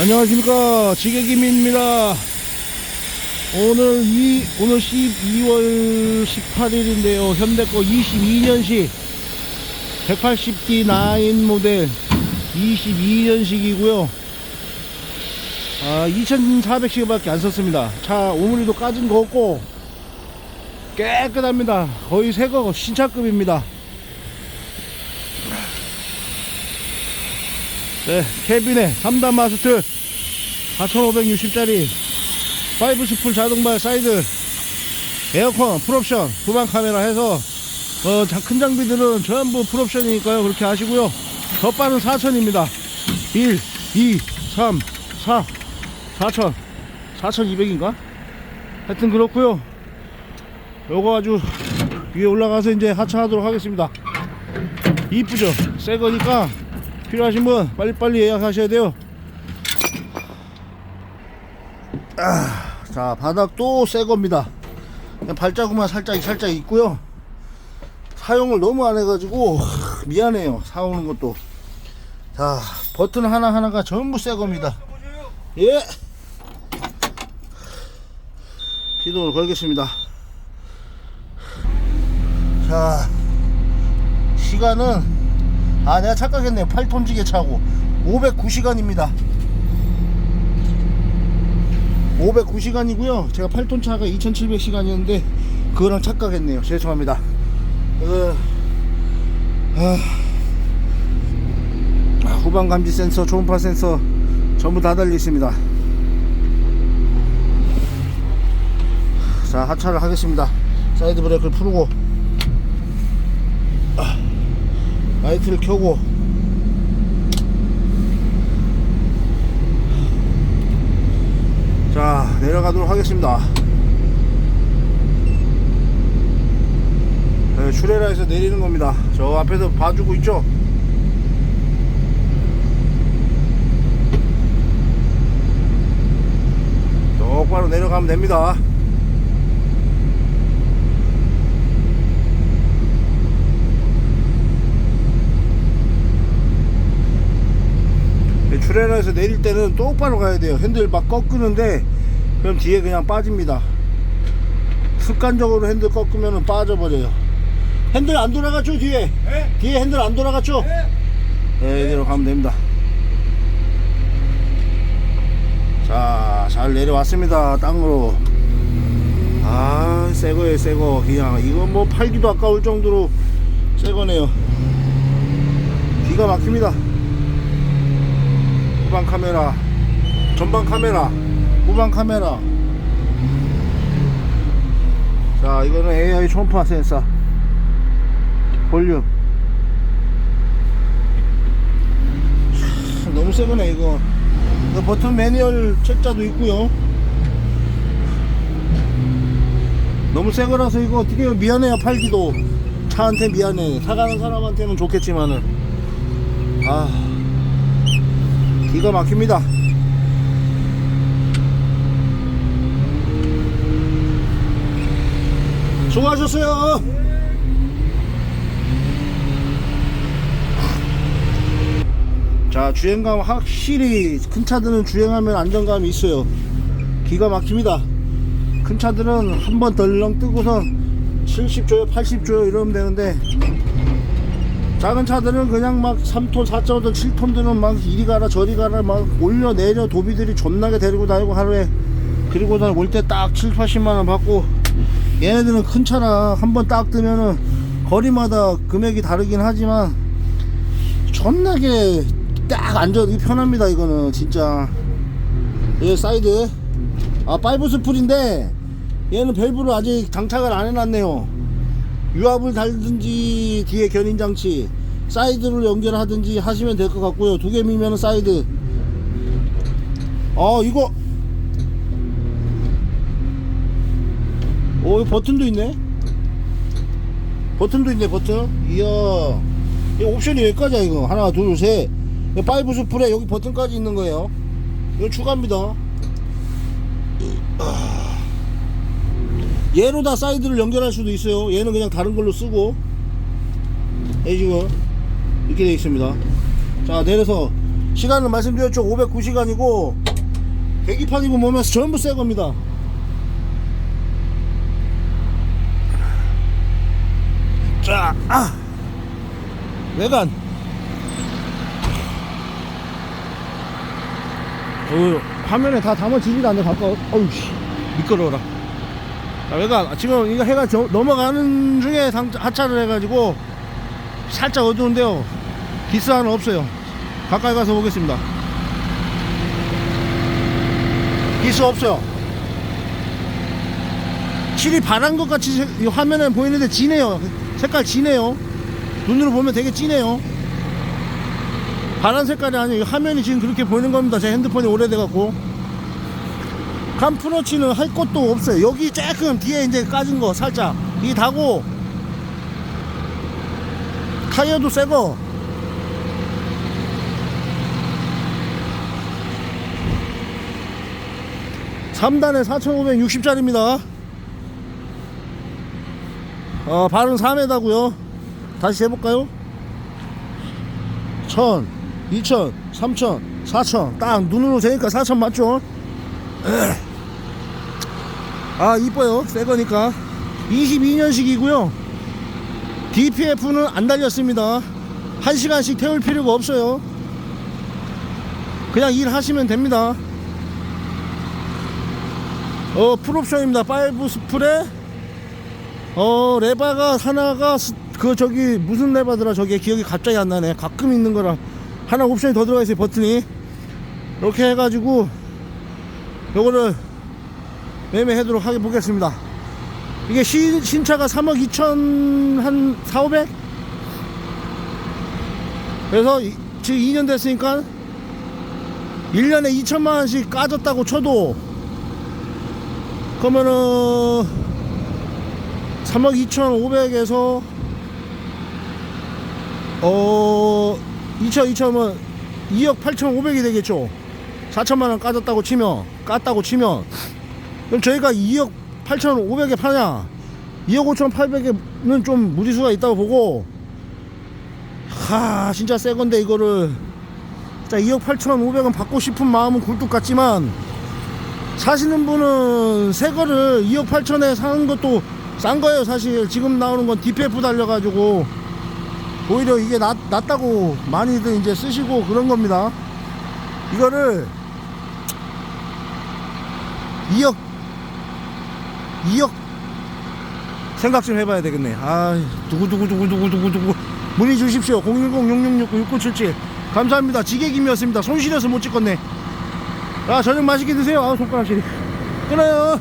안녕하십니까. 지게김입니다. 오늘 이 오늘 12월 18일인데요. 현대거 22년식 180D9 모델 22년식이고요. 아 2400시간 밖에 안 썼습니다. 차 오므리도 까진 거 없고 깨끗합니다. 거의 새거 신차급입니다 네, 캐빈에 3단 마스트 4560짜리 5 스풀 자동발 사이드 에어컨 풀옵션 후방 카메라 해서 어, 자- 큰 장비들은 전부 풀옵션이니까요. 그렇게 하시고요. 더 빠른 4000입니다. 1 2 3 4 4000 4200인가? 하여튼 그렇고요. 요거 아주 위에 올라가서 이제 하차하도록 하겠습니다. 이쁘죠? 새 거니까 필요하신 분 빨리빨리 예약하셔야 돼요. 아, 자 바닥도 새 겁니다. 발자국만 살짝 살짝 있고요. 사용을 너무 안 해가지고 미안해요. 사오는 것도. 자 버튼 하나하나가 전부 새 겁니다. 예. 시동을 걸겠습니다. 자 시간은 아 내가 착각했네요 8톤 지게 차고. 509시간입니다. 509시간이고요. 제가 8톤 차가 2700시간이었는데 그거랑 착각했네요. 죄송합니다. 어, 아, 아, 후방 감지 센서 초음파 센서 전부 다 달려 있습니다. 자 하차를 하겠습니다. 사이드 브레이크를 풀고 라이트를 켜고. 자 내려가도록 하겠습니다. 네, 슈레라에서 내리는 겁니다. 저 앞에서 봐주고 있죠? 똑바로 내려가면 됩니다 네, 출애라에서 내릴 때는 똑바로 가야 돼요. 핸들 막 꺾이는데 그럼 뒤에 그냥 빠집니다. 습관적으로 핸들 꺾으면 빠져버려요. 핸들 안 돌아갔죠 뒤에? 뒤에 핸들 안 돌아갔죠? 네. 이대로 가면 됩니다. 자잘 내려왔습니다 땅으로. 아 새거예요 새거. 그냥 이건 뭐 팔기도 아까울 정도로 새거네요. 기가 막힙니다 후방 카메라 전방 카메라 후방 카메라. 자 이거는 AI 초음파 센서. 볼륨. 참, 너무 세거네 이거. 버튼 매뉴얼 책자도 있고요. 너무 새 거라서 이거 어떻게 해요 미안해요 팔기도. 차한테 미안해. 사가는 사람한테는 좋겠지만은. 아 기가 막힙니다. 수고하셨어요. 자, 주행감 확실히 큰 차들은 주행하면 안정감이 있어요. 기가 막힙니다. 큰 차들은 한 번 덜렁 뜨고선 70조요, 80조요 이러면 되는데 작은 차들은 그냥 막 3톤, 4.5톤, 7톤들은 막 이리 가라 저리 가라 막 올려 내려 도비들이 존나게 데리고 다니고 하루에. 그리고 올때 딱 7, 80만 원 받고 얘네들은 큰 차라 한 번 딱 뜨면은 거리마다 금액이 다르긴 하지만 존나게 딱 앉아도 편합니다 이거는 진짜. 얘 사이드 아 파이브 스풀인데 얘는 밸브를 아직 장착을 안 해놨네요 유압을 달든지 뒤에 견인 장치 사이드를 연결하든지 하시면 될 것 같고요. 두 개 밀면 사이드. 어 이거. 오 버튼도 있네? 버튼도 있네 버튼. 이야. 이 옵션이 여기까지야 이거. 하나 둘셋. 파이브 스풀에 여기 버튼까지 있는 거예요. 이거 추가입니다 얘로 다 사이드를 연결할 수도 있어요. 얘는 그냥 다른 걸로 쓰고. 예 지금 이렇게 되어 있습니다. 자 내려서 시간은 말씀드렸죠 509시간이고 계기판이고 뭐면 전부 새 겁니다. 자 아. 외관. 어, 화면에 다 담아지지도 않네. 가까워 어우 씨. 미끄러워라 자, 외관 지금 이거 해가 저- 넘어가는 중에 상- 하차를 해가지고 살짝 어두운데요. 기스 하나 없어요. 가까이 가서 보겠습니다. 기스 없어요. 칠이 반한 것 같이 화면에 보이는데 진해요. 색깔 진해요. 눈으로 보면 되게 진해요. 파란 색깔이 아니에요. 화면이 지금 그렇게 보이는 겁니다. 제 핸드폰이 오래돼 갖고 캄프너치는 할 것도 없어요 여기 조금 뒤에 이제 까진 거 살짝 이 다고 타이어도 새거 삼단에 4,560짜리입니다 어, 발은 4m고요 다시 해볼까요? 1000, 2000, 3000, 4000. 딱 눈으로 재니까 4000 맞죠? 아, 이뻐요. 새 거니까. 22년식이고요. DPF는 안 달렸습니다. 1시간씩 태울 필요가 없어요. 그냥 일하시면 됩니다. 어, 풀옵션입니다. 5 스풀에 어, 레바가 하나가 스- 그 저기 무슨 레바더라 저게 기억이 갑자기 안 나네. 가끔 있는 거라 하나 옵션이 더 들어가 있어요. 버튼이 이렇게 해가지고 요거를 매매하도록 하게 보겠습니다. 이게 신, 신차가 3억 2천 한 4, 500? 그래서 이- 지금 2년 됐으니까 1년에 2천만 원씩 까졌다고 쳐도 그러면은 3억 2,500에서 어 2천 2천은 2억 8,500이 되겠죠. 4천만 원 까졌다고 치면 깠다고 치면 그럼 저희가 2억 8,500에 파냐? 2억 5,800에는 좀 무리수가 있다고 보고 하 진짜 새 건데 이거를. 진짜 2억 8,500원 받고 싶은 마음은 굴뚝 같지만 사시는 분은 새 거를 2억 8천에 사는 것도 싼 거예요 사실. 지금 나오는 건 DPF 달려가지고 오히려 이게 낫, 낫다고 많이들 이제 쓰시고 그런 겁니다. 이거를 2억 2억 생각 좀 해봐야 되겠네. 아 두구두구두구두구두구두구. 문의 주십시오. 010-6669-6977 감사합니다. 지게김이었습니다. 손실해서 못 찍었네. 아 저녁 맛있게 드세요. 아 손가락 시리 끊어요